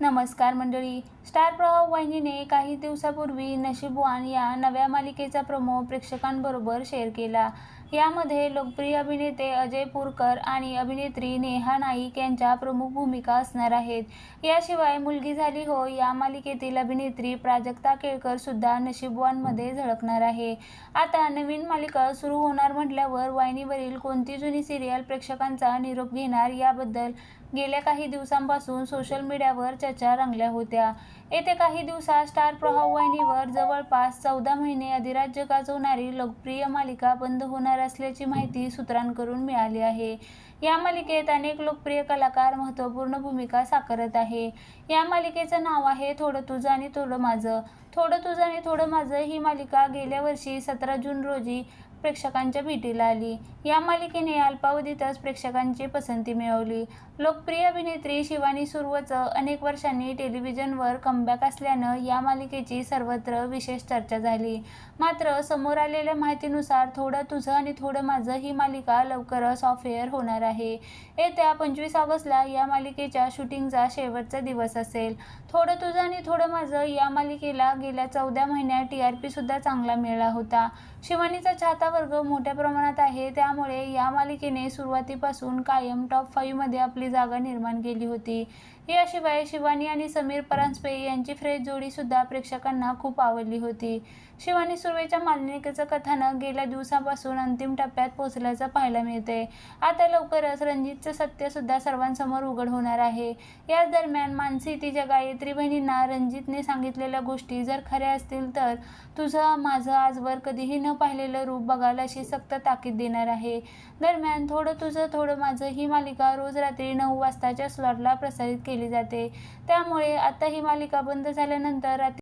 नमस्कार मंडळी. स्टार प्रभाव वाहिनीने काही दिवसापूर्वी नशीबवान या नव्या मालिकेचा प्रोमो प्रेक्षकांबरोबर शेअर केला. यामध्ये लोकप्रिय अभिनेते अजय पुरकर आणि अभिनेत्री नेहा नाईक यांच्या प्रमुख भूमिका असणार आहेत. याशिवाय मुलगी झाली हो या मालिकेतील अभिनेत्री प्राजक्ता केळकर सुद्धा नशीबवानमध्ये झळकणार आहे. आता नवीन मालिका सुरू होणार म्हटल्यावर वाहिनीवरील कोणती जुनी सिरियल प्रेक्षकांचा निरोप घेणार याबद्दल गेल्या काही दिवसांपासून सोशल मीडियावर चर्चा रंगल्या होत्या. येत्या काही दिवसात स्टार प्रवाह वाहिनीवर जवळपास चौदा महिने अधिराज्य गाजवणारी लोकप्रिय मालिका बंद होणार असल्याची माहिती सूत्रांकडून मिळाली आहे. या मालिकेत अनेक लोकप्रिय कलाकार महत्त्वपूर्ण भूमिका साकारत आहे. या मालिकेचं नाव आहे थोडं तुझं आणि थोडं माझं. थोडं तुझं आणि थोडं माझं ही मालिका गेल्या वर्षी सतरा जून रोजी प्रेक्षकांच्या भेटीला आली. या मालिकेने अल्पावधीतच प्रेक्षकांची पसंती मिळवली. लोकप्रिय अभिनेत्री शिवानी सुर्वचं अनेक वर्षांनी टेलिव्हिजनवर कमबॅक असल्यानं या मालिकेची सर्वत्र विशेष चर्चा झाली. मात्र समोर आलेल्या माहितीनुसार थोडं तुझं आणि थोडं माझं ही मालिका लवकरच ऑफ एअर होणार आहे. येत्या पंचवीस ऑगस्टला या मालिकेच्या शूटिंगचा शेवटचा दिवस असेल. थोडं तुझं आणि थोडं माझं या मालिकेला गेल्या चौदा महिन्यात टी आर पीसुद्धा चांगला मिळाला होता. शिवानीचा चाहता वर्ग मोठ्या प्रमाणात आहे. त्यामुळे या मालिकेने सुरुवातीपासून कायम टॉप फाईव्हमध्ये आपली जागा निर्माण केली होती. याशिवाय शिवानी आणि समीर परांजपे यांची फ्रेश जोडीसुद्धा प्रेक्षकांना खूप आवडली होती. शिवानी सुर्वेच्या मालिकेचं कथानक गेल्या दिवसापासून अंतिम टप्प्यात पोहोचल्याचं पाहायला मिळते आता लवकरच रणजितचं सत्यसुद्धा सर्वांसमोर उघड होणार आहे. याच दरम्यान मानसी तिच्या गायत्री बहिणींना रणजितने सांगितलेल्या गोष्टी जर खऱ्या असतील तर तुझं माझं आजवर कधीही न पाहिलेलं रूप जगाला अशी सक्त ताकीद देणार आहे. दरम्यान थोडं तुझं थोडं माझं ही मालिका रोज रात्री नऊ वाजताच्या स्लॉटला प्रसारित केली जाते. त्यामुळे आता ही मालिका बंद झाल्यानंतर रात्री